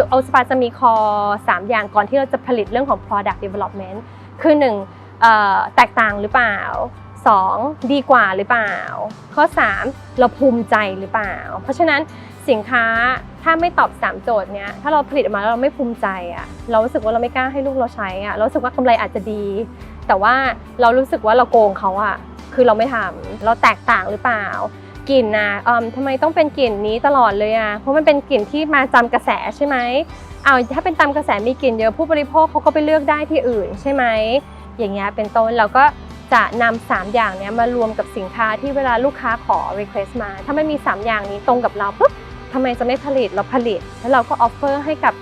คือโอสปาจะมีคอ 3 อย่างก่อนที่เราจะผลิตเรื่องของ product development คือ1เอ่อแตกต่างหรือเปล่า 2. ดีกว่าหรือเปล่า ข้อ 3 เราภูมิใจหรือเปล่า เพราะฉะนั้นสินค้าถ้าไม่ตอบ 3 โจทย์เนี้ยถ้าเราผลิตออกมาแล้วเราไม่ภูมิใจอะเรารู้สึกว่าเราไม่กล้าให้ลูกเราใช้อะเราสึกว่ากำไรอาจจะดี แต่ว่าเรารู้สึกว่าเราโกงเขาอะคือเราไม่ทำเราแตกต่างหรือเปล่า กลิ่นนะเอ่มทำไมต้องเป็นกลิ่นนี้ตลอดเลยอะเพราะมันเป็นกลิ่นที่มาจำกระแสใช่ไหมเอาถ้าเป็นตามกระแสมีกลิ่นเยอะผู้บริโภคเขาก็ไปเลือกได้ที่อื่นใช่ไหมอย่างเงี้ยเป็นต้นเราก็จะนำสามอย่างเนี้ยมารวมกับสินค้าที่เวลาลูกค้าขอ request มา ถ้าไม่มีสามอย่างนี้ตรงกับเราปุ๊บทำไมจะไม่ผลิตเราผลิต แล้วเราก็ออฟเฟอร์ให้กับ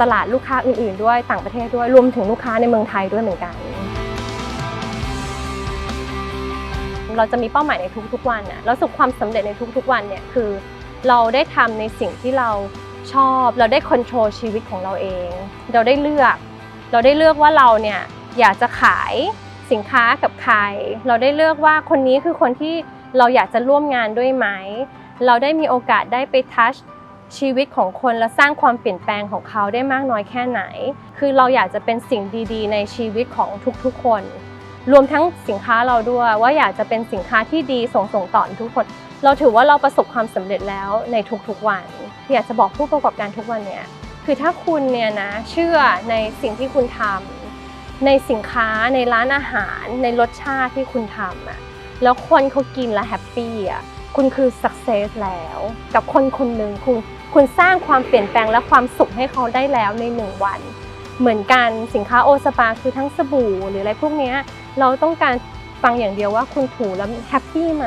ตลาดลูกค้าอื่น ๆ ด้วยต่างประเทศด้วยรวมถึงลูกค้าในเมืองไทยด้วยเหมือนกัน เราจะมีเป้าหมายในทุกๆวันน่ะแล้วสุขความสำเร็จในทุกๆวันเนี่ยคือ เราได้ทำในสิ่งที่เราชอบ เราได้ค o n t r o l ชีวิตของเราเอง เราได้เลือก เราได้เลือกว่าเราเนี่ยอยากจะขายสินค้ากับใคร เราได้เลือกว่าคนนี้คือคนที่เราอยากจะร่วมงานด้วยไหม เราได้มีโอกาสได้ไปทัชชีวิตของคนและสร้างความเปลี่ยนแปลงของเขาได้มากน้อยแค่ไหน คือเราอยากจะเป็นสิ่งดี ๆ ในชีวิตของทุกๆคน รวมทั้งสินค้าเราด้วยว่าอยากจะเป็นสินค้าที่ดีส่งส่งต่อทุกคน เราถือว่าเราประสบความสำเร็จแล้วในทุกๆวันอยากจะบอกผู้ประกอบการทุกวันเนี่ยคือถ้าคุณเนี่ยนะเชื่อในสิ่งที่คุณทำในสินค้าในร้านอาหาร ในรสชาติที่คุณทำอะแล้วคนเขากินแล้วแฮปปี้อะคุณคือ success แล้ว กับคนคนหนึ่งคุณคุณสร้างความเปลี่ยนแปลงและความสุขให้เขาได้แล้วในหนึ่งวัน เหมือนกันสินค้าโอสปาคือทั้งสบู่หรืออะไรพวกเนี้ย เราต้องการฟังอย่างเดียวว่าคุณถูแล้วแฮปปี้ไหม